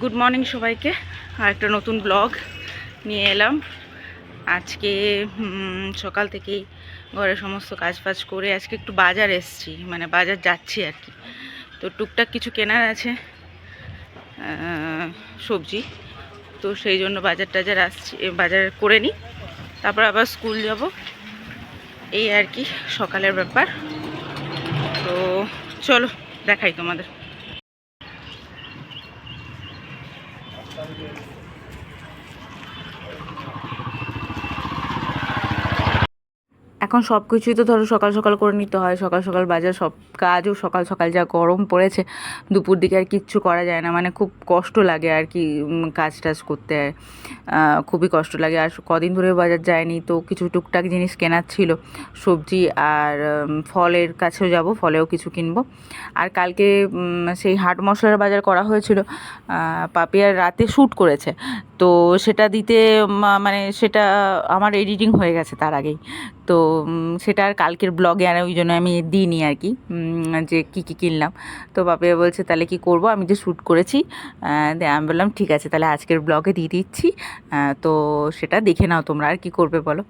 Good morning সবাইকে। আর একটা নতুন ব্লগ নিয়ে এলাম। আজকে সকাল থেকেই ঘরের সমস্ত কাজ ফাজ করে আজকে একটু বাজার এসছি মানে বাজার যাচ্ছি আর কি। তো টুকটাক কিছু কেনার আছে সবজি। তো সেই জন্য বাজার টাজার আসছি বাজার করে নিই। তারপর আবার স্কুল যাব। এই আর কি, সকালের ব্যাপার। তো চলো, দেখাই তোমাদের। এখন সব কিছুই তো ধরো সকাল সকাল করে নিতে হয়, সকাল সকাল বাজার, সব কাজও সকাল সকাল যা গরম পড়েছে, দুপুর দিকে আর কিচ্ছু করা যায় না। মানে খুব কষ্ট লাগে আর কি কাজ টাজ করতে। খুবই কষ্ট লাগে। আর কদিন ধরে বাজার যায়নি, তো কিছু টুকটাক জিনিস কেনার ছিল। সবজি আর ফলের কাছেও যাব, ফলেও কিছু কিনবো। আর কালকে সেই হাট মশলার বাজার করা হয়েছিল পাপিয়ার রাতে শ্যুট করেছে। তো সেটা দিতে মানে সেটা আমার এডিটিং হয়ে গেছে তার আগেই। তো সেটা আর কালকের ব্লগে আর ওই জন্য আমি দিইনি আর কি যে কী কী কিনলাম। তো বাপিয়া বলছে, তাহলে কি করব? আমি যে শ্যুট করেছি। আমি বললাম, ঠিক আছে, তাহলে আজকের ব্লগে দিয়ে দিচ্ছি। তো সেটা দেখে নাও তোমরা আর কি করবে বলো।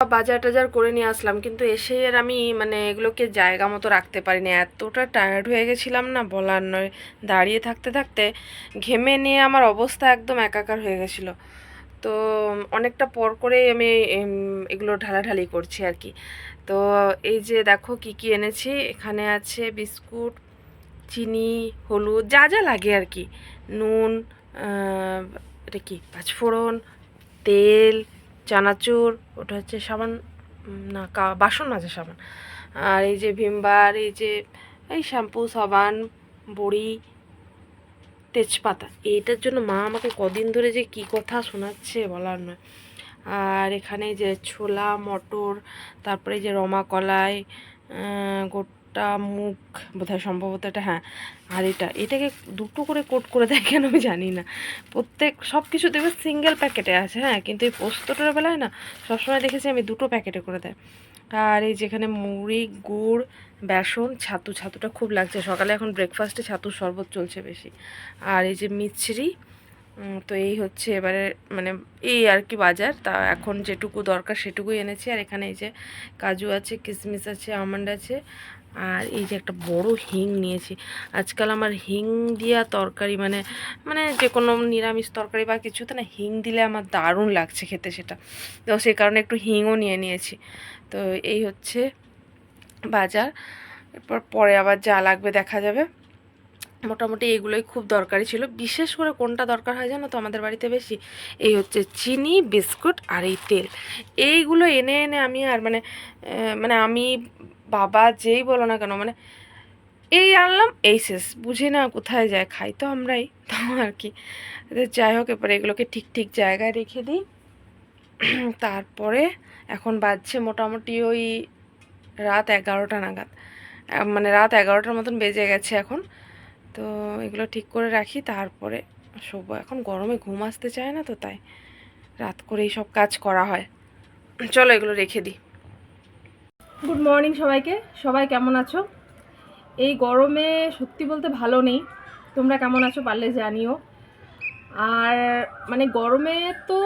বাজার টাজার করে নিয়ে আসলাম, কিন্তু এসে আর আমি মানে এগুলোকে জায়গা মতো রাখতে পারিনি। এতটা টায়ার্ড হয়ে গেছিলাম না, বলার নয়। দাঁড়িয়ে থাকতে থাকতে ঘেমে নিয়ে আমার অবস্থা একদম একাকার হয়ে গেছিল। তো অনেকটা পর করে আমি এগুলো ঢালাঢালি করছি আর কি। তো এই যে দেখো কি কি এনেছি, এখানে আছে বিস্কুট, চিনি, হলুদ, যা যা লাগে আর কি। নুন এটা কি, পাঁচফোড়ন, তেল, চানাচুর, ওটা হচ্ছে সাবান না, কা, বাসন মাজা সাবান। আর এই যে ভিমবার, এই যে, এই শ্যাম্পু, সাবান, বড়ি তেজপাতা। এইটার জন্য মা আমাকে কদিন ধরে যে কি কথা শোনাচ্ছে বলার নয়। আর এখানে যে ছোলা, মটর, তারপরে যে রমা কলাই গোটা মুখ বোধহয় সম্ভবত এটা হ্যাঁ আর এটা। এটাকে দুটো করে কোট করে দেয় কেন আমি জানি না। প্রত্যেক সব কিছু দেখবে সিঙ্গেল প্যাকেটে আছে হ্যাঁ কিন্তু এই পোস্তটার বেলায় না সবসময় দেখেছি আমি দুটো প্যাকেটে করে দেয়। আর এই যেখানে মুড়ি, গুড়, বেসন, ছাতু, ছাতুটা খুব লাগছে। সকালে এখন ব্রেকফাস্টে ছাতুর শরবত চলছে বেশি। আর এই যে মিছরি তো এই হচ্ছে এবারে মানে এই আর কি বাজার। তা এখন যেটুকু দরকার সেটুকুই এনেছি। আর এখানে এই যে কাজু আছে কিশমিশ আছে, আমন্ড আছে। আর এই যে একটা বড় হিং নিয়েছি। আজকাল আমার হিং দিয়া তরকারি মানে মানে যে কোনো নিরামিষ তরকারি বা কিছুতে না হিং দিলে আমার দারুণ লাগছে খেতে সেটা। তো সেই কারণে একটু হিংও নিয়ে নিয়েছি। তো এই হচ্ছে বাজার। এরপর পরে আবার যা লাগবে দেখা যাবে। মোটামুটি এগুলোই খুব দরকারি ছিল। বিশেষ করে কোনটা দরকার হয় জানো তো? আমাদের বাড়িতে বেশি। এই হচ্ছে চিনি, বিস্কুট আর এই তেল। এইগুলো এনে এনে আমি আর মানে মানে আমি বাবা যেই বলো না কেন মানে এই আনলাম, এই শেষ। বুঝি না কোথায় যায়, খাই তো আমরাই, তো আর কি। যাই হোক, এবারে এগুলোকে ঠিক ঠিক জায়গায় রেখে দিই। তারপরে এখন বাজছে মোটামুটি ওই রাত এগারোটা নাগাদ। মানে রাত এগারোটার মতন বেজে গেছে এখন। তো এগুলো ঠিক করে রাখি, তারপরে শোবো। এখন গরমে ঘুম আসতে চায় না তো তাই। রাত করে এই সব কাজ করা হয়। চলো এগুলো রেখে দিই। গুড মর্নিং সবাইকে। সবাই কেমন আছো? এই গরমে সত্যি বলতে ভালো নেই। তোমরা কেমন আছো পারলে জানিও। আর মানে গরমে তো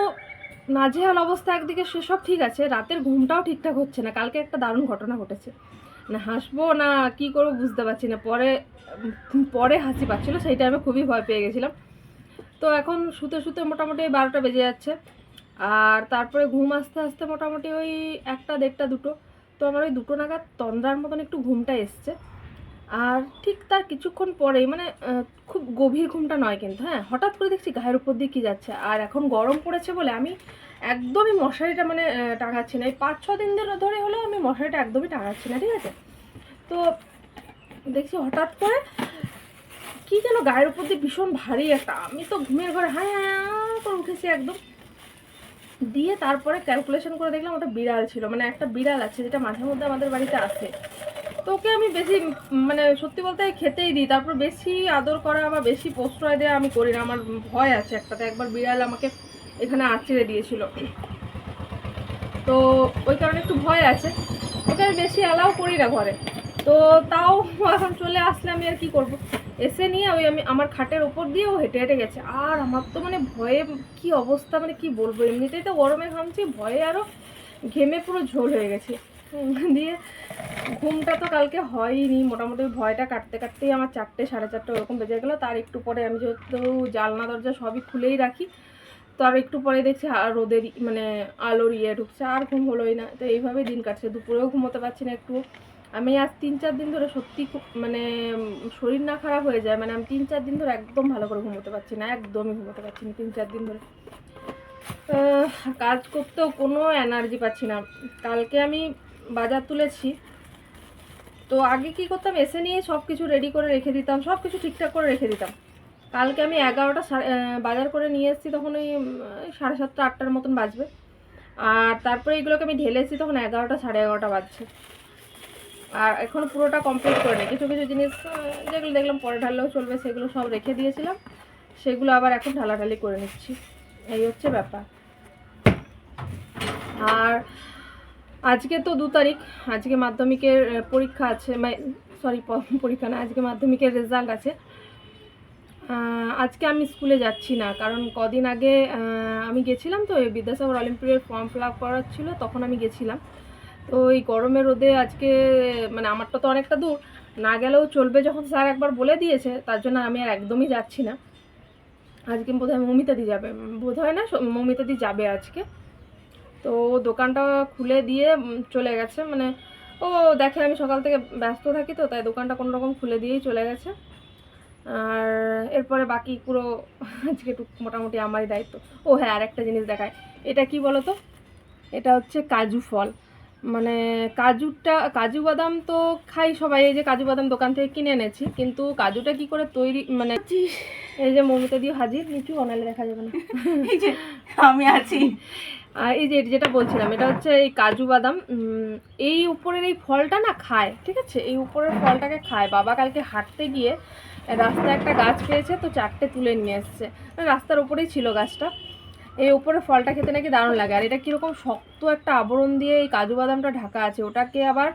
নাজেহাল অবস্থা একদিকে সেসব ঠিক আছে, রাতের ঘুমটাও ঠিকঠাক হচ্ছে না। কালকে একটা দারুণ ঘটনা ঘটেছে। না হাসবো না কি করব বুঝতে পারছি না। পরে পরে হাসি পাচ্ছিলো, সেই টাইমে খুবই ভয় পেয়ে গেছিলাম। তো এখন শুতে শুতে মোটামুটি বারোটা বেজে যাচ্ছে। আর তারপরে ঘুম আসতে আসতে মোটামুটি ওই একটা দেড়টা দুটো। তো আমার ওই দুটো নাগাদ তন্দ্রার মতন একটু ঘুমটা এসছে। আর ঠিক তার কিছুক্ষণ পরেই মানে খুব গভীর ঘুমটা নয় কিন্তু হ্যাঁ হঠাৎ করে দেখছি গায়ের উপর দিয়ে কী যাচ্ছে। আর এখন গরম পড়েছে বলে আমি একদমই মশারিটা মানে টাঙাচ্ছি না। এই পাঁচ, ছ দিন ধরে হলেও আমি মশারিটা একদমই টাঙাচ্ছি না, ঠিক আছে? তো দেখছি হঠাৎ করে কি যেন গায়ের উপর দিয়ে ভীষণ ভারী একটা, আমি তো ঘুমের ঘরে হ্যাঁ হ্যাঁ করে উঠেছি একদম। দিয়ে তারপরে ক্যালকুলেশন করে দেখলাম ওটা বিড়াল ছিল। মানে একটা বিড়াল আছে যেটা মাঝে মধ্যে আমাদের বাড়িতে আসে। তো ওকে আমি বেশি মানে সত্যি বলতে খেতেই দিই। তারপর বেশি আদর করা বা বেশি প্রশ্রয় দেওয়া আমি করি না। আমার ভয় আছে একটাতে। একবার বিড়াল আমাকে এখানে আঁচড়ে দিয়েছিল। তো ওই কারণে একটু ভয় আছে। ওকে আমি বেশি অ্যালাউ করি না ঘরে। তো তাও এখন চলে আসলে আমি আর কি করব? এসে নিয়ে ওই আমি আমার খাটের ওপর দিয়ে ও হেঁটে হেঁটে গেছে। আর আমার তো মানে ভয়ে কি অবস্থা মানে কি বলব? এমনিতেই তো গরমে ঘামছি, ভয়ে আরও ঘেমে পুরো ঝোল হয়ে গেছে। দিয়ে ঘুমটা তো কালকে হয়নি, মোটামুটি ভয়টা কাটতে কাটতেই আমার চারটে, সাড়ে চারটে ওরকম বেজে গেলো। তার একটু পরে আমি যেহেতু জালনা, দরজা সবই খুলেই রাখি, তো আর একটু পরে দেখছি রোদের মানে আলোর ইয়ে ঢুকছে, আর ঘুম হলোই না। তো এইভাবেই দিন কাটছে। দুপুরেও ঘুমোতে পারছি না একটু আমি আজ তিন চার দিন ধরে সত্যি মানে শরীর না খারাপ হয়ে যায়। মানে আমি তিন চার দিন ধরে একদম ভালো করে ঘুমোতে পারছি না, একদমই ঘুমোতে পারছি না তিন চার দিন ধরে। কাজ করতেও কোনো এনার্জি পাচ্ছি না। কালকে আমি বাজার তুলেছি। তো আগে কি করতাম? এসে নিয়ে সব কিছু রেডি করে রেখে দিতাম সব কিছু ঠিকঠাক করে রেখে দিতাম। কালকে আমি এগারোটা বাজার করে নিয়ে এসেছি, তখন ওই সাড়ে সাতটা, আটটার মতন বাজবে। আর তারপরে এগুলোকে আমি ঢেলেছি, তখন এগারোটা সাড়ে এগারোটা বাজছে। আর এখন পুরোটা কমপ্লিট করে নেই। কিছু কিছু জিনিস যেগুলো দেখলাম, পরে ঢাললেও চলবে, সেগুলো সব রেখে দিয়েছিলাম। সেগুলো আবার এখন ঢালাঢালি করে নিচ্ছি। এই হচ্ছে ব্যাপার। আর আজকে তো দু তারিখ, আজকে মাধ্যমিকের পরীক্ষা আছে সরি পরীক্ষা না, আজকে মাধ্যমিকের রেজাল্ট আছে। আজকে আমি স্কুলে যাচ্ছি না, কারণ কদিন আগে আমি গেছিলাম তো বিদ্যাসাগর অলিম্পিকের ফর্ম ফিল আপ করার ছিল, তখন আমি গেছিলাম। তো এই গরমে রোদে আজকে মানে আমারটা তো অনেকটা দূর, না গেলেও চলবে যখন স্যার একবার বলে দিয়েছে, তার জন্য আমি আর একদমই যাচ্ছি না। আজকে বোধ হয় মমিতাদি যাবে। বোধ হয় না মমিতাদি যাবে আজকে। তো দোকানটা খুলে দিয়ে চলে গেছে। মানে ও দেখে আমি সকাল থেকে ব্যস্ত থাকি তো, তাই দোকানটা কোনো রকম খুলে দিয়েই চলে গেছে। আর এরপরে বাকি পুরো আজকে একটু মোটামুটি আমারই দায়িত্ব। ও হ্যাঁ আর একটা জিনিস দেখায়। এটা কি বলো তো এটা হচ্ছে কাজু ফল। মানে কাজুটা কাজু বাদাম তো খাই সবাই এই যে কাজু বাদাম দোকান থেকে কিনে এনেছি কিন্তু কাজুটা কি করে তৈরি মানে এই যে মমিতা দিয়ে হাজির নিচু বানালে দেখা যাবে না। আমি আছি। আর এই যে যেটা বলছিলাম এটা হচ্ছে এই কাজু বাদাম এই উপরের এই ফলটা না খায় ঠিক আছে? এই উপরের ফলটাকে খায়। বাবা কালকে হাঁটতে গিয়ে রাস্তায় একটা গাছ পেয়েছে তো চারটে তুলে নিয়ে এসছে। রাস্তার উপরেই ছিল গাছটা। এই উপরের ফলটা খেতে নাকি দারুণ লাগে। আর এটা কীরকম শক্ত একটা আবরণ দিয়ে এই কাজু বাদামটা ঢাকা আছে ওটাকে আবার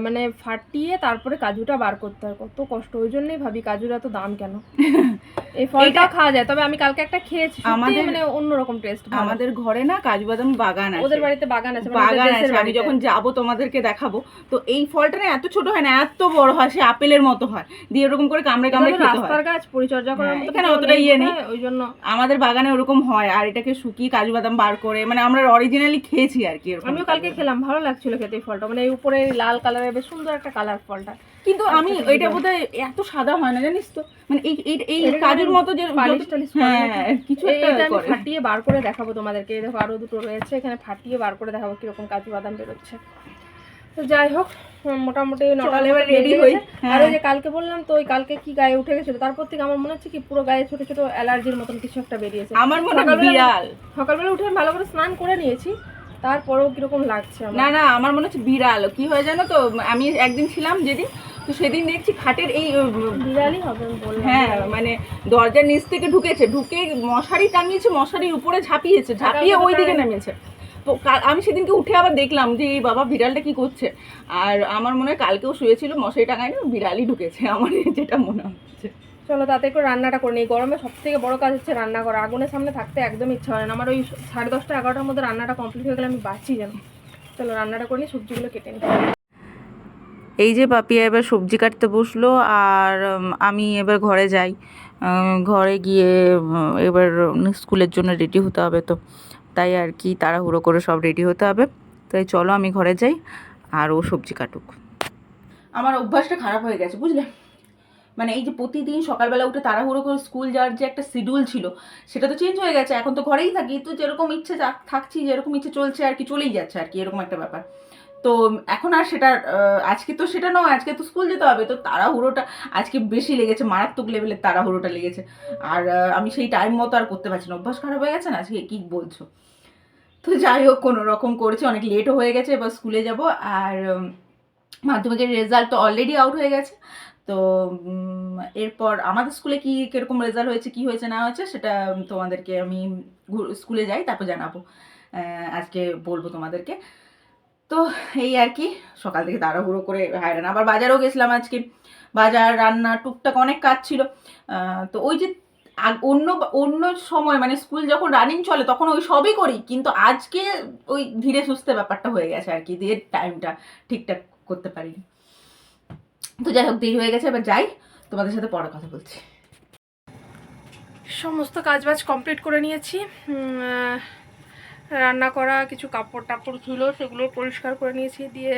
মানে ফাটিয়ে তারপরে কাজুটা বার করতে হয়। কত কষ্ট ওই জন্যই ভাবি কাজুর এত দাম কেন? এই ফলটা খাওয়া যায় তবে আমি কালকে একটা খেয়েছি আমাদের- মানে অন্যরকম টেস্ট আমাদের ঘরে না কাজু বাদাম বাগান আছে। ওদের বাড়িতে বাগান আছে মানে বাগান আছে আমি যখন যাব তোমাদেরকে দেখাবো তো এই ফলটা না এত ছোট হয় না এত বড় হয় সে আপেলের মতো হয়। দিয়ে এরকম করে কামড়ে কামড়ে খেতে রাস্তার গাছ পরিচর্যা করার হ্যাঁ, মতো এখানে অতটা ইয়ে নেই। ওই জন্য। আমাদের বাগানে ওরকম হয় আর এটাকে শুকিয়ে কাজু বাদাম বার করে মানে আমরা অরিজিনালি খেয়েছি আর কি আমিও কালকে খেলাম ভালো লাগছিল খেতে ফলটা। মানে এই উপরে লাল কালারের বেশ সুন্দর একটা কালার ফলটা। কিন্তু আমি আচ্ছা, এটা বোধহয় এত সাদা হয় না জানিস তো? মানে এই এই- এটা মতো যে নাকি? হ্যাঁ কিছু একটা আমি ফাটিয়ে বার করে দেখাবো তোমাদেরকে। দেখো আরও দুটো রয়েছে এখানে ফাটিয়ে বার করে দেখাবো কীরকম কাজু বাদাম বেরোচ্ছে। তো যাই হোক মোটামুটি নটা এবার গেছে। হই। আর হ্যাঁ। ওই যে কালকে বললাম তো ওই কালকে কি গায়ে উঠে গেছিল? তারপর থেকে আমার মনে হচ্ছে কি পুরো গায়ে ছোট ছোট অ্যালার্জির মতন কিছু একটা বেরিয়েছে। আমার মনে হয় বিড়াল। সকালবেলা উঠে আমি ভালো করে স্নান করে নিয়েছি। তারপরেও কীরকম লাগছে না না আমার মনে হচ্ছে বিড়াল। কি হয় জানো তো আমি একদিন ছিলাম যেদিন তো সেদিন দেখছি খাটের এই বিড়ালই হবে হ্যাঁ মানে দরজার নিচ থেকে ঢুকেছে ঢুকে মশারি টাঙিয়েছে মশারির উপরে ঝাঁপিয়েছে ঝাঁপিয়ে ওই দিকে নেমেছে। তো আমি সেদিনকে উঠে আবার দেখলাম যে এই বাবা বিড়ালটা কি করছে? আর আমার মনে হয় কালকেও শুয়েছিল মশারি টাঙায় না বিড়ালই ঢুকেছে আমার যেটা মনে হচ্ছে। চলো তাতে করে রান্নাটা করে নিই। গরমে সব থেকে বড় কাজ হচ্ছে রান্না করা। আগুনের সামনে থাকতে একদম ইচ্ছা হয় না। আমার ওই সাড়ে দশটা এগারোটার মধ্যে রান্নাটা কমপ্লিট হয়ে গেলে আমি বাঁচি যেন। চলো রান্নাটা করে নিই সবজিগুলো কেটে নিই। এই যে পাপিয়া এবার সবজি কাটতে বসল আর আমি এবার ঘরে যাই। ঘরে গিয়ে এবার স্কুলের জন্য রেডি হতে হবে তো। তাই আর কি তাড়াহুড়ো করে সব রেডি হতে হবে। তাই চলো আমি ঘরে যাই আর ও সবজি কাটুক। আমার অভ্যাসটা খারাপ হয়ে গেছে বুঝলে? মানে এই যে প্রতিদিন সকালবেলা উঠে তাড়াহুড়ো করে স্কুল যাওয়ার যে একটা শিডিউল ছিল, সেটা তো চেঞ্জ হয়ে গেছে। এখন তো ঘরেই থাকি, তো যেরকম ইচ্ছে থাকছি, যেরকম ইচ্ছে চলছে আর কি, চলেই যাচ্ছে আর কি, এরকম একটা ব্যাপার। তো এখন আর সেটা আজকে তো সেটা নয়, আজকে তো স্কুল যেতে হবে, তো তাড়াহুড়োটা আজকে বেশি লেগেছে, মারাত্মক লেভেলের তাড়াহুড়োটা লেগেছে। আর আমি সেই টাইম মতো আর করতে পারছি না, অভ্যাস খারাপ হয়ে গেছে না? আজকে কি বলছো? তো যাই হোক, কোনো রকম করেছি, অনেক লেটও হয়ে গেছে, এবার স্কুলে যাব। আর মাধ্যমিকের রেজাল্ট তো অলরেডি আউট হয়ে গেছে। তো এরপর আমাদের স্কুলে কি, কীরকম রেজাল্ট হয়েছে, কি হয়েছে, না হয়েছে, সেটা তোমাদেরকে আমি স্কুলে যাই, তারপর জানাব। আজকে বলব তোমাদেরকে। তো তো এই আর কি, সকাল থেকে তাড়াহুড়ো করে হায়রান। আবার বাজারেও গেছিলাম আজকে। বাজার, রান্না, টুকটাক অনেক কাজ ছিল। তো ওই যে অন্য অন্য সময় মানে স্কুল যখন রানিং চলে, তখন ওই সবই করি। কিন্তু আজকে ওই ধীরে সুস্থে ব্যাপারটা হয়ে গেছে আর কি দিয়ে টাইমটা ঠিকঠাক করতে পারিনি। তো যাই হোক, দেরি হয়ে গেছে, এবার যাই। তোমাদের সাথে পরে কথা বলছি। সমস্ত কাজবাজ কমপ্লিট করে নিয়েছি। রান্না করা, কিছু কাপড় টাপড় ছিল সেগুলো পরিষ্কার করে নিয়েছি। দিয়ে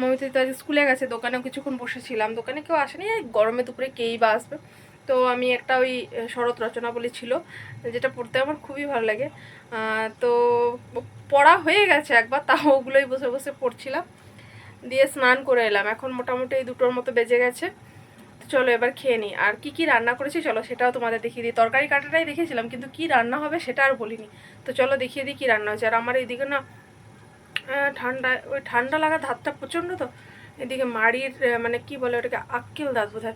মমিতে তো আজ স্কুলে গেছে, দোকানেও কিছুক্ষণ বসেছিলাম। দোকানে কেউ আসেনি গরমে দুপুরে কেই বা আসবে। তো আমি একটা ওই শরৎ রচনা বলে ছিল, যেটা পড়তে আমার খুবই ভালো লাগে। তো পড়া হয়ে গেছে একবার, তাও ওগুলোই বসে বসে পড়ছিলাম। দিয়ে স্নান করে এলাম। এখন মোটামুটি এই দুটোর মতো বেজে গেছে। তো চলো এবার খেয়ে নিই। আর কি কি রান্না করেছি চলো সেটাও তোমাদের দেখিয়ে দিই। তরকারি কাটাটাই দেখেছিলাম, কিন্তু কি রান্না হবে সেটা আর বলিনি। তো চলো দেখিয়ে দিই কী রান্না হয়েছে। আর আমার এইদিকে না ঠান্ডা, ওই ঠান্ডা লাগা ধাতটা প্রচণ্ড তো। এদিকে মাড়ির মানে কি বলে ওটাকে, আক্কেল দাঁত বোধ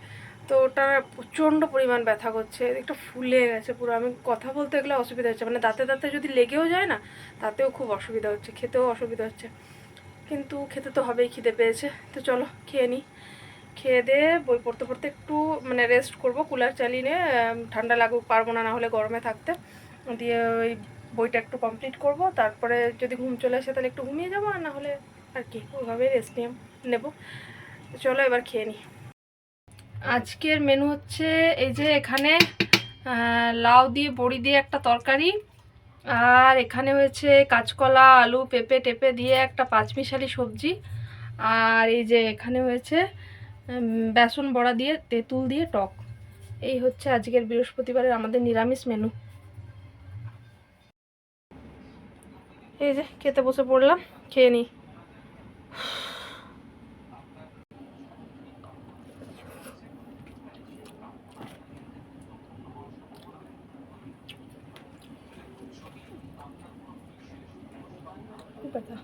তো ওটা প্রচণ্ড পরিমাণ ব্যথা করছে। এদিকটা ফুলে গেছে পুরো। আমি কথা বলতে গেলে অসুবিধা হচ্ছে। মানে দাঁতে দাঁতে যদি লেগেও যায় না, তাতেও খুব অসুবিধা হচ্ছে। খেতেও অসুবিধা হচ্ছে। কিন্তু খেতে তো হবেই, খিদে পেয়েছে। তো চলো, খেয়ে নিই খেয়ে দিয়ে বই পড়তে পড়তে একটু মানে রেস্ট করব কুলার চালিয়ে ঠান্ডা লাগুক, পারব না না হলে গরমে থাকতে। দিয়ে ওই বইটা একটু কমপ্লিট করব, তারপরে যদি ঘুম চলে আসে তাহলে একটু ঘুমিয়ে যাব, আর না হলে আর কি ওইভাবে রেস্ট নিয়ে নেব। চলো এবার খেয়ে নিই আজকের মেনু হচ্ছে এই যে এখানে লাউ দিয়ে, বড়ি দিয়ে একটা তরকারি। আর এখানে হয়েছে কাঁচকলা, আলু, পেঁপে, টেপে দিয়ে একটা পাঁচমিশালি সবজি। আর এই যে এখানে হয়েছে বেসন বড়া দিয়ে, তেঁতুল দিয়ে টক। এই হচ্ছে আজকের বৃহস্পতিবারের আমাদের নিরামিষ মেনু এই যে, খেতে বসে পড়লাম, খেয়ে নিই ব্যথা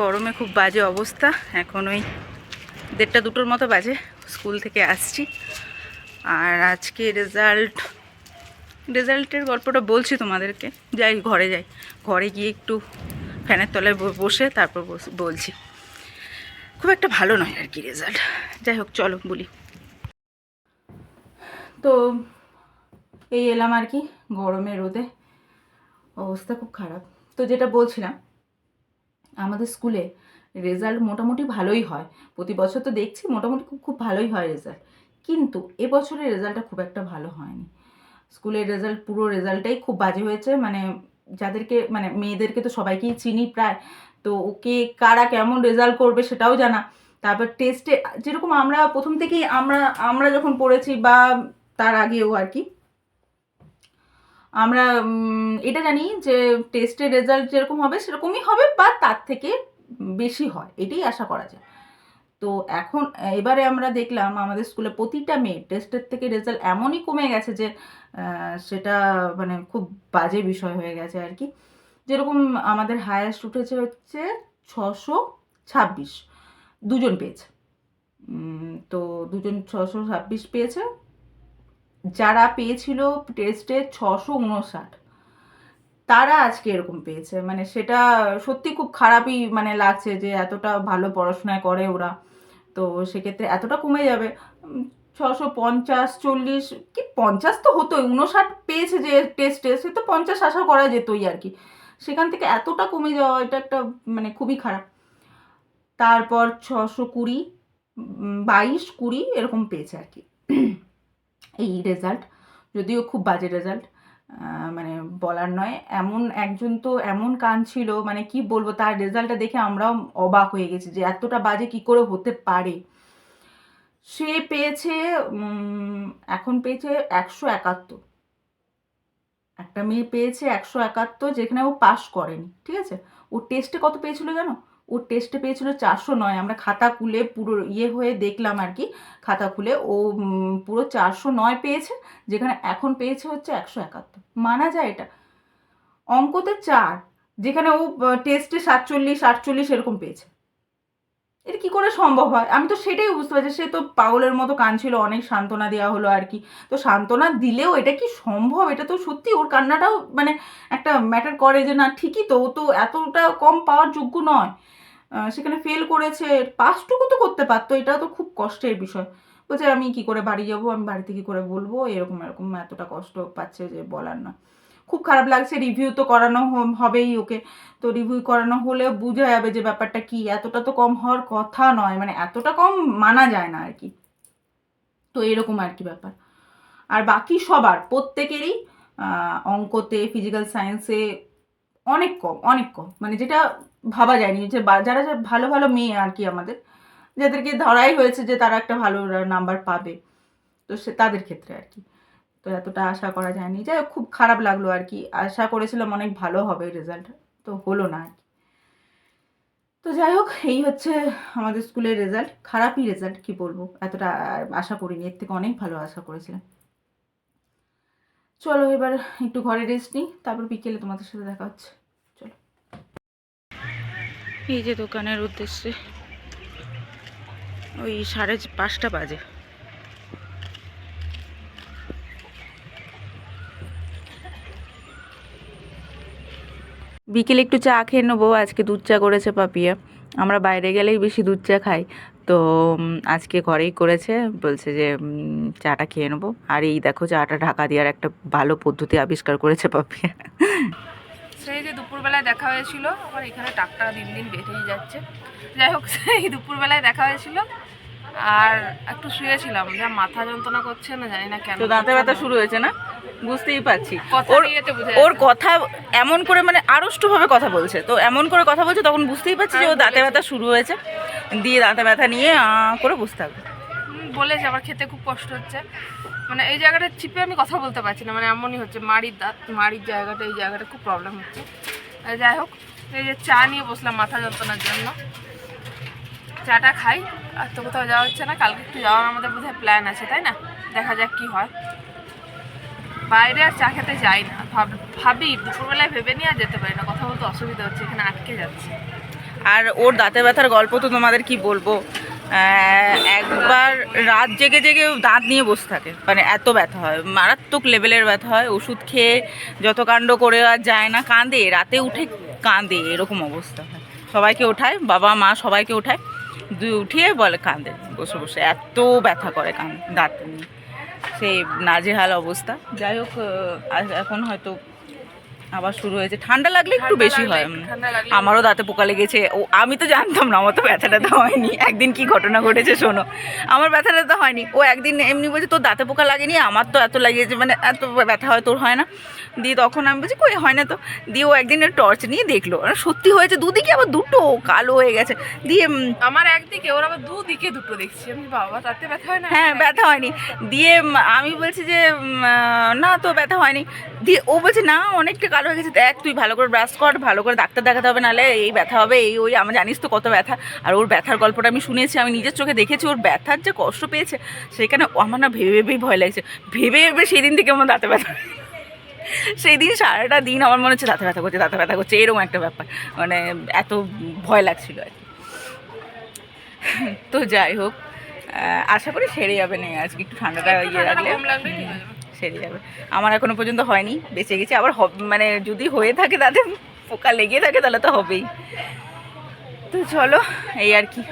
গরমে খুব বাজে অবস্থা। এখন ওই দেড়টা দুটোর মতো বাজে, স্কুল থেকে আসছি। আর আজকে রেজাল্ট রেজাল্টের গল্পটা বলছি তোমাদেরকে। যাই, ঘরে যাই। ঘরে গিয়ে একটু ফ্যানের তলায় বসে তারপর বলছি। খুব একটা ভালো নয় আর কি রেজাল্ট যাই হোক, চলো বলি। তো এই এলাম আর কি গরমে রোদে। অবস্থা খুব খারাপ। তো যেটা বলছিলাম আমাদের স্কুলে রেজাল্ট মোটামুটি ভালোই হয়। প্রতি বছর তো দেখছি মোটামুটি খুব খুব ভালোই হয় রেজাল্ট কিন্তু এবছরের রেজাল্টটা খুব একটা ভালো হয়নি। স্কুলের রেজাল্ট পুরো রেজাল্টটাই খুব বাজে হয়েছে। মানে যাদেরকে মানে মেয়েদেরকে তো সবাইকেই চিনি প্রায়। তো ওকে কারা কেমন রেজাল্ট করবে সেটাও জানা। তারপর টেস্টে যেরকম আমরা, প্রথম থেকেই আমরা আমরা যখন পড়েছি বা তার আগেও আর কি আমরা এটা জানি যে টেস্টের রেজাল্ট যেরকম হবে সেরকমই হবে বা তার থেকে বেশি হয়, এটাই আশা করা যায়। তো এখন, এবারে আমরা দেখলাম আমাদের স্কুলে প্রতিটা মেয়ে টেস্টের থেকে রেজাল্ট এমনই কমে গেছে যে সেটা মানে খুব বাজে বিষয় হয়ে গেছে আর কি। যেরকম আমাদের হায়েস্ট উঠেছে হচ্ছে ছশো ছাব্বিশ, দুজন পেয়েছে। তো দুজন ছশো ছাব্বিশ পেয়েছে। যারা পেয়েছিল টেস্টে ছশো উনষাট, তারা আজকে এরকম পেয়েছে। মানে সেটা সত্যি খুব খারাপই মানে লাগছে যে এতটা ভালো পড়াশোনা করে ওরা। তো সেক্ষেত্রে এতটা কমে যাবে। ছশো পঞ্চাশ, চল্লিশ, কি পঞ্চাশ তো হতোই, উনষাট পেয়েছে যে টেস্টে সে তো পঞ্চাশ আশা করা যেতই আর কি। সেখান থেকে এতটা কমে যাওয়া, এটা একটা মানে খুবই খারাপ। তারপর ছশো কুড়ি বাইশ কুড়ি এরকম পেয়েছে আর কি। এই রেজাল্ট যদিও খুব বাজে রেজাল্ট মানে বলার নয়। এমন একজন তো এমন কান ছিল মানে কি বলব, তার রেজাল্টটা দেখে আমরাও অবাক হয়ে গেছি যে এতটা বাজে কি করে হতে পারে। সে পেয়েছে এখন পেয়েছে একশো একাত্তর। একটা মেয়ে পেয়েছে একশো একাত্তর, যেখানে ও পাস করেনি, ঠিক আছে? ও টেস্টে কত পেয়েছিল জানো? ও টেস্টে পেয়েছিল চারশো নয়। আমরা খাতা খুলে পুরো ইয়ে হয়ে দেখলাম আর কি, খাতা খুলে। ও পুরো চারশো নয় পেয়েছে, যেখানে এখন পেয়েছে হচ্ছে একশো একাত্তর। মানা যায় এটা। অঙ্কতে চার, যেখানে ও টেস্টে সাতচল্লিশ, আটচল্লিশ এরকম পেয়েছে। এটা কি করে সম্ভব হয়? আমি তো সেটাই বুঝতে পারছি। সে তো পাগলের মতো কাঁদছিল অনেক সান্ত্বনা দেওয়া হলো আর কি। তো সান্ত্বনা দিলেও এটা কি সম্ভব? এটা তো সত্যি, ওর কান্নাটাও মানে একটা ম্যাটার করে যে না, ঠিকই তো, ও তো এতটা কম পাওয়ার যোগ্য নয়। সেখানে ফেল করেছে পাসটুকু তো করতে পারতো এটা তো খুব কষ্টের বিষয়। বলছে, আমি কি করে বাড়ি যাব? আমি বাড়িতে কি করে বলব? এরকম এরকম এতটা কষ্ট পাচ্ছে যে বলার না। খুব খারাপ লাগছে রিভিউ তো করানো হবেই ওকে। তো রিভিউ করানো হলে বোঝা যাবে যে ব্যাপারটা কি। এতটা তো কম হওয়ার কথা নয় মানে এতটা কম মানা যায় না আর কি তো এরকম আর কি ব্যাপার। আর বাকি সবার, প্রত্যেকেরই অঙ্কতে ফিজিক্যাল সায়েন্সে অনেক কম অনেক কম। মানে যেটা ভাবা যায়নি যে যারা ভালো ভালো মেয়ে আর কি আমাদের, যাদেরকে ধরাই হয়েছে যে তারা একটা ভালো নাম্বার পাবে, তো সে তাদের ক্ষেত্রে আর কি। তো এতটা আশা করা যায়নি। যাই খুব খারাপ লাগল আর কি। আশা করেছিলাম অনেক ভালো হবে রেজাল্ট তো হলো না আর কি। তো যাই হোক, এই হচ্ছে আমাদের স্কুলের রেজাল্ট খারাপই রেজাল্ট কি বলব? এতটা আশা করিনি। এর থেকে অনেক ভালো আশা করেছিলাম। চলো এবার একটু ঘরে রেস্ট নিই, তারপর বিকেলে তোমাদের সাথে দেখা হচ্ছে। এই যে দোকানের উদ্দেশ্যে। ওই সাড়ে পাঁচটা বাজে। বিকেলে একটু চা খেয়ে নেব, আজকে দুধ চা করেছে পাপিয়া। আমরা বাইরে গেলেই বেশি দুধ চা খাই। তো আজকে ঘরেই করেছে, বলছে যে চাটা খেয়ে নেব। আর এই দেখো, চাটা ঢাকা দেওয়ার একটা ভালো পদ্ধতি আবিষ্কার করেছে পাপিয়া। সেই যে দুপুরবেলায় দেখা হয়েছিল আমার এখানে টাকটা দিন দিন বেড়েই যাচ্ছে। যাই হোক সেই দুপুরবেলায় দেখা হয়েছিল আর একটু শুয়েছিলাম। যা মাথা যন্ত্রণা করছে না জানি না কেন। তো দাঁতে ব্যথা শুরু হয়েছে না? বুঝতেই পারছি। ওর ওর কথা এমন করে মানে আড়ষ্টভাবে কথা বলছে। তো এমন করে কথা বলছে তখন বুঝতেই পারছি যে ও দাঁতে ব্যথা শুরু হয়েছে। দিয়ে দাঁতে ব্যথা নিয়ে আ করে বসতে হবে। বলেছে আমার খেতে খুব কষ্ট হচ্ছে। মানে এই জায়গাটা চিপে আমি কথা বলতে পারছি না মানে এমনই হচ্ছে, মাড়ির দাঁত, মাড়ির জায়গাটা, এই জায়গাটা খুব প্রবলেম হচ্ছে। যাই হোক, এই যে চা নিয়ে বসলাম মাথা যন্ত্রণার জন্য। চাটা খাই, আর তো কোথাও যাওয়া হচ্ছে না, কালকে একটু যাওয়ার আমাদের বোধহয় প্ল্যান আছে, তাই না? দেখা যাক কি হয়। বাইরে আর চা খেতে যাই না। ভাব- ভাবি, দুপুরবেলায় ভেবে নিয়ে আর যেতে পারি না, কথা বলতে অসুবিধা হচ্ছে, এখানে আটকে যাচ্ছে। আর ওর দাঁতে ব্যথার গল্প তো তোমাদের কি বলব? একবার রাত জেগে জেগে দাঁত নিয়ে বসে থাকে। মানে এত ব্যথা হয়। মারাত্মক লেভেলের ব্যথা হয়। ওষুধ খেয়ে যত কাণ্ড করে আর যায় না, কাঁদে। রাতে উঠে কাঁদে। এরকম অবস্থা হয়। সবাইকে ওঠায়, বাবা, মা সবাইকে ওঠায়। উঠিয়ে বলে কাঁদে। বসে বসে। এত ব্যথা করে কান, দাঁত নিয়ে। সেই নাজেহাল অবস্থা। যাই হোক এখন হয়তো আবার শুরু হয়েছে। ঠান্ডা লাগলে একটু বেশি হয়। আমারও দাঁতে পোকা লেগেছে। ও আমি তো জানতাম না আমার তো ব্যথা ট্যাথা হয়নি। একদিন কি ঘটনা ঘটেছে শোনো। আমার ব্যথা ট্যাথা হয়নি। ও একদিন এমনি বলছে তোর দাঁতে পোকা লাগেনি? আমার তো এত লাগিয়েছে মানে এত ব্যথা হয় তোর হয় না? দিয়ে তখন আমি বলছি কই হয় না তো? দিয়ে ও একদিন টর্চ নিয়ে দেখল। সত্যি হয়েছে দুদিকে আবার দুটো কালো হয়ে গেছে। দিয়ে আমার একদিকে ওর আবার দুদিকে দুটো দেখছি। আমি বাবা তাতে ব্যথা হয় না? হ্যাঁ ব্যথা হয়নি। দিয়ে আমি বলছি যে না তো ব্যথা হয়নি। দিয়ে ও বলছে না অনেকটা কালো হয়ে গেছে। দেখ তুই ভালো করে ব্রাশ কর ভালো করে ডাক্তার দেখাতে হবে নাহলে এই ব্যথা হবে এই ওই আমার জানিস তো কত ব্যথা। আর ওর ব্যথার গল্পটা আমি শুনেছি আমি নিজের চোখে দেখেছি ওর ব্যথার যে কষ্ট পেয়েছে সেখানে আমার না ভেবে ভেবেই ভয় লাগছে। ভেবে ভেবে সেই দিন থেকে আমার দাঁতে ব্যথা সেই দিন সারাটা দিন আমার মনে হচ্ছে দাঁতে ব্যথা করছে দাঁতে ব্যথা করছে এরকম একটা ব্যাপার। মানে এত ভয় লাগছিল আর কি। তো যাই হোক আশা করি সেরে যাবে না আজকে একটু ঠান্ডাটা ইয়ে ঠান্ডাটা সেরে যাবে। আমার এখনও পর্যন্ত হয়নি, বেঁচে গেছে। আবার মানে যদি হয়ে থাকে তাতে পোকা লেগে থাকে তাহলে তো হবেই। তো চলো, এই আর কি।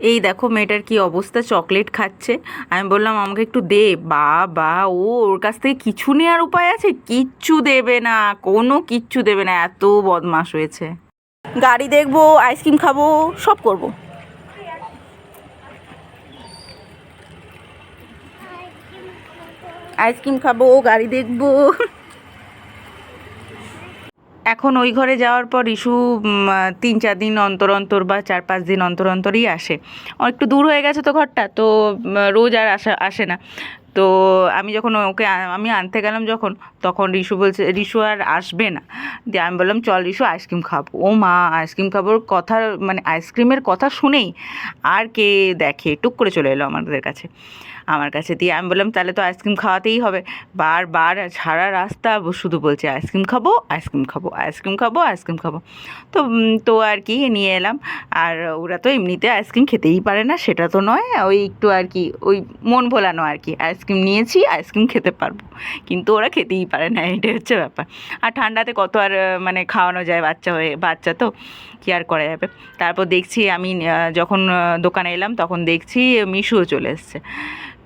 এই দেখো মেয়েটার কি অবস্থা, চকলেট খাচ্ছে। আমি বললাম, আমাকে একটু দে। বা বা ও ওর কাছ থেকে কিছু নেওয়ার উপায় আছে? কিচ্ছু দেবে না, কোনো কিচ্ছু দেবে না। এত বদমাস হয়েছে। গাড়ি দেখব, আইসক্রিম খাব, সব করব। আইসক্রিম খাব, গাড়ি দেখব। এখন ওই ঘরে যাওয়ার পর ইস্যু তিন চার দিন অন্তর অন্তর বা চার পাঁচ দিন অন্তর অন্তরই আসে। একটু দূর হয়ে গেছে তো ঘরটা, তো রোজ আর আসা, আসে না। তো আমি যখন ওকে আমি আনতে গেলাম যখন, তখন রিশু বলছে, রিশু আর আসবে না। দিয়ে আমি বললাম, চল রিশু, আইসক্রিম খাব। ও মা, আইসক্রিম খাবোর কথা মানে আইসক্রিমের কথা শুনেই আর কে দেখে, টুক করে চলে এলো আমাদের কাছে। আমার কাছে দিয়ে আমি বললাম, তাহলে তো আইসক্রিম খাওয়াতেই হবে। বারবার সারা রাস্তা শুধু বলছে, আইসক্রিম খাব আইসক্রিম খাব আইসক্রিম খাব আইসক্রিম খাব। তো তো আর কি, নিয়ে এলাম। আর ওরা তো এমনিতে আইসক্রিম খেতেই পারে না, সেটা তো নয়। ওই একটু আর কি, ওই মন ভোলানো আর কি আইসক্রিম নিয়েছি, আইসক্রিম খেতে পারব। কিন্তু ওরা খেতেই পারে না, এটাই হচ্ছে ব্যাপার। আর ঠান্ডাতে কত আর মানে খাওয়ানো যায় বাচ্চা হয়ে, বাচ্চা তো, কি আর করা যাবে? তারপর দেখছি আমি যখন দোকানে এলাম, তখন দেখছি মিশুও চলে এসছে।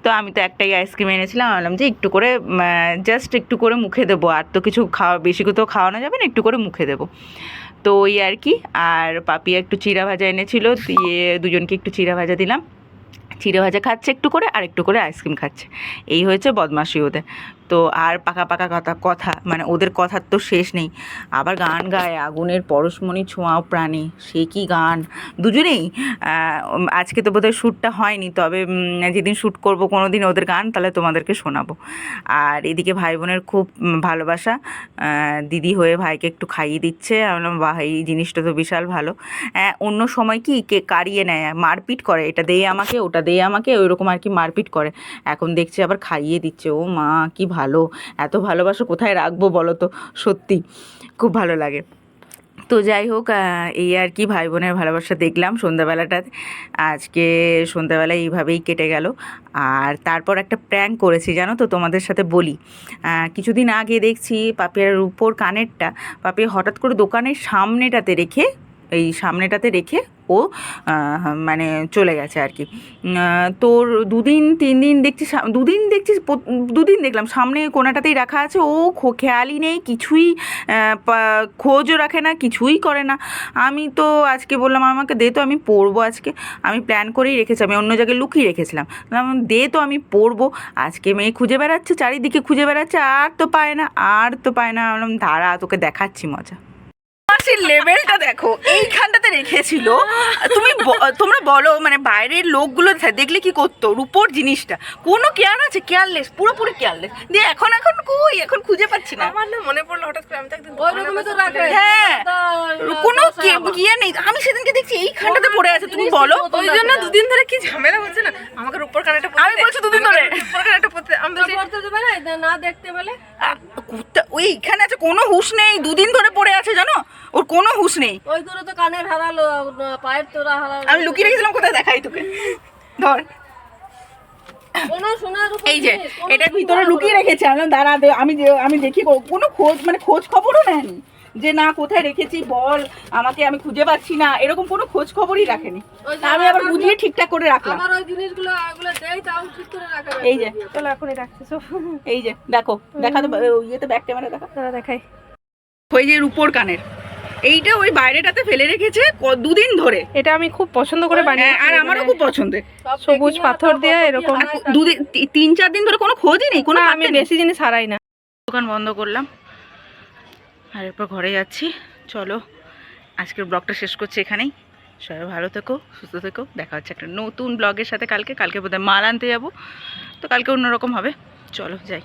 তো আমি তো একটাই আইসক্রিম এনেছিলাম, আমি বললাম যে একটু করে জাস্ট একটু করে মুখে দেবো। আর তো কিছু খাওয়া, বেশি তো খাওয়ানো যাবে না, একটু করে মুখে দেবো। তো ওই আর কি, আর পাপিয়া একটু চিড়া ভাজা এনেছিল, দিয়ে দুজনকে একটু চিড়া ভাজা দিলাম। চিড়ে ভাজা খাচ্ছে একটু করে আর একটু করে আইসক্রিম খাচ্ছে। এই হয়েছে বদমাশি ওদের। তো আর পাকা পাকা কথা কথা মানে ওদের কথার তো শেষ নেই। আবার গান গায়, আগুনের পরশমণি ছোঁয়াও প্রাণী, সে কি গান? দুজনেই আজকে তো বোধহয় শ্যুটটা হয়নি, তবে যেদিন শ্যুট করব কোনো দিন ওদের গান, তাহলে তোমাদেরকে শোনাবো। আর এদিকে ভাই বোনের খুব ভালোবাসা দিদি হয়ে ভাইকে একটু খাইয়ে দিচ্ছে। আমি বললাম, বাহ, এই জিনিসটা তো বিশাল ভালো। অন্য সময় কি, কে কারিয়ে নেয়, মারপিট করে, এটা দে আমাকে, ওটা দে আমাকে, ওইরকম আর কি মারপিট করে। এখন দেখছি আবার খাইয়ে দিচ্ছে। ও মা, কি ভালো এত ভালোবাসা কোথায় রাখব বলো তো সত্যি, খুব ভালো লাগে। তো যাই হোক এই আর কি ভাই বোনের ভালোবাসা দেখলাম সন্ধ্যাবেলাটা আজকে সন্ধ্যাবেলা এইভাবেই কেটে গেল। আর তারপর একটা প্র্যাঙ্ক করেছি, জানো তো? তোমাদের সাথে বলি। কিছুদিন আগে দেখছি পাপিয়ার উপর কানেরটা, পাপিয়া হঠাৎ করে দোকানের সামনেটাতে রেখে এই সামনেটাতে রেখে ও মানে চলে গেছে আর কি। তোর দুদিন, তিন দিন দেখছি দুদিন দেখছি দুদিন দেখলাম, সামনে কোনাটাতেই রাখা আছে, ও খেয়ালই নেই, কিছুই খোঁজও রাখে না, কিছুই করে না। আমি তো আজকে বললাম, আমাকে দে তো, আমি পড়ব আজকে। আমি প্ল্যান করেই রেখেছি, আমি অন্য জায়গায় লুকিয়ে রেখেছিলাম। দে তো, আমি পড়ব আজকে মেয়ে খুঁজে বেড়াচ্ছে, চারিদিকে খুঁজে বেড়াচ্ছে, আর তো পায় না, আর তো পায় না। বললাম, দাঁড়া, তোকে দেখাচ্ছি মজা। মাসির লেভেলটা দেখো এইখানটাতে রেখেছিল। তুমি তোমরা বলো মানে বাইরের লোকগুলো দেখলে কি করতো? রূপোর জিনিসটা। কোনো কেয়ার আছে? কেয়ারলেস পুরোপুরি কেয়ারলেস দিয়ে এখন এখন কই? এখন খুঁজে পাচ্ছি না। আমার না মনে পড়ল হঠাৎ করে আমি তো একদিন ওই দোকানের রকমই তো পাশে রাখে। পড়ে- হ্যাঁ কোনো। ইয়ে নেই। আমি সেদিনকে দেখছি এইখানটাতে পড়ে আছে। তুমি বলো। ওই জন্য দুদিন ধরে কি ঝামেলা হচ্ছে না? আমাকে উপর কানেরটা পরতে আমি বলছি দুদিন ধরে। উপর কানেরটা পরতে আমি তো বলছি করতে দেবে না না দেখতে বলে। ওই এখানে আছে কোনো হুঁশ নেই। দুদিন ধরে পড়ে আছে জানো? ওর কোনো হুঁশ নেই। ওই দূরে তো কানের হারালো পায়ের তোরা হারালো। আমি লুকিয়ে রেখেছিলাম কোথায় দেখাই তোকে? ধর। উপর এই যে কিছু ভিতরে লুকিয়ে রেখেছে আমি দাঁড়া দে, আমি আমি দেখি কোনো খোঁজ মানে খোঁজ খবরও নেয়নি যে না কোথায় রেখেছি বল আমাকে আমি খুঁজে পাচ্ছি না এরকম কোনো খোঁজ খবরই রাখেনি। আমি আবার বুঝিয়ে ঠিকঠাক করে রাখলাম। আমার ওই জিনিসগুলো এগুলো দেয় তাও ঠিক করে রাখা যায়। এই যে। চলো এখনই রাখছি সব এই যে দেখো দেখা তো ইয়েতে ব্যাক ক্যামেরা দেখা। দেখাই। ওই যে রূপোর কানের। এইটা ওই বাইরেটাতে ফেলে রেখেছে ক- দুদিন ধরে। এটা আমি খুব পছন্দ করে হ্যাঁ, আর আমারও খুব পছন্দের সবুজ পাথর দিয়ে এরকম। দুদিন তিন চার দিন ধরে কোনো খোঁজই নেই কোনো আমি বেশি জিনিস হারাই না। দোকান বন্ধ করলাম। আর এরপর ঘরে যাচ্ছি। চলো আজকের ব্লগটা শেষ করছি এখানেই। সবাই ভালো থেকো সুস্থ থেকো। দেখা হচ্ছে একটা নতুন ব্লগের সাথে কালকে। কালকে বোধহয় মাল আনতে যাব। তো কালকে অন্যরকম হবে। চলো যাই।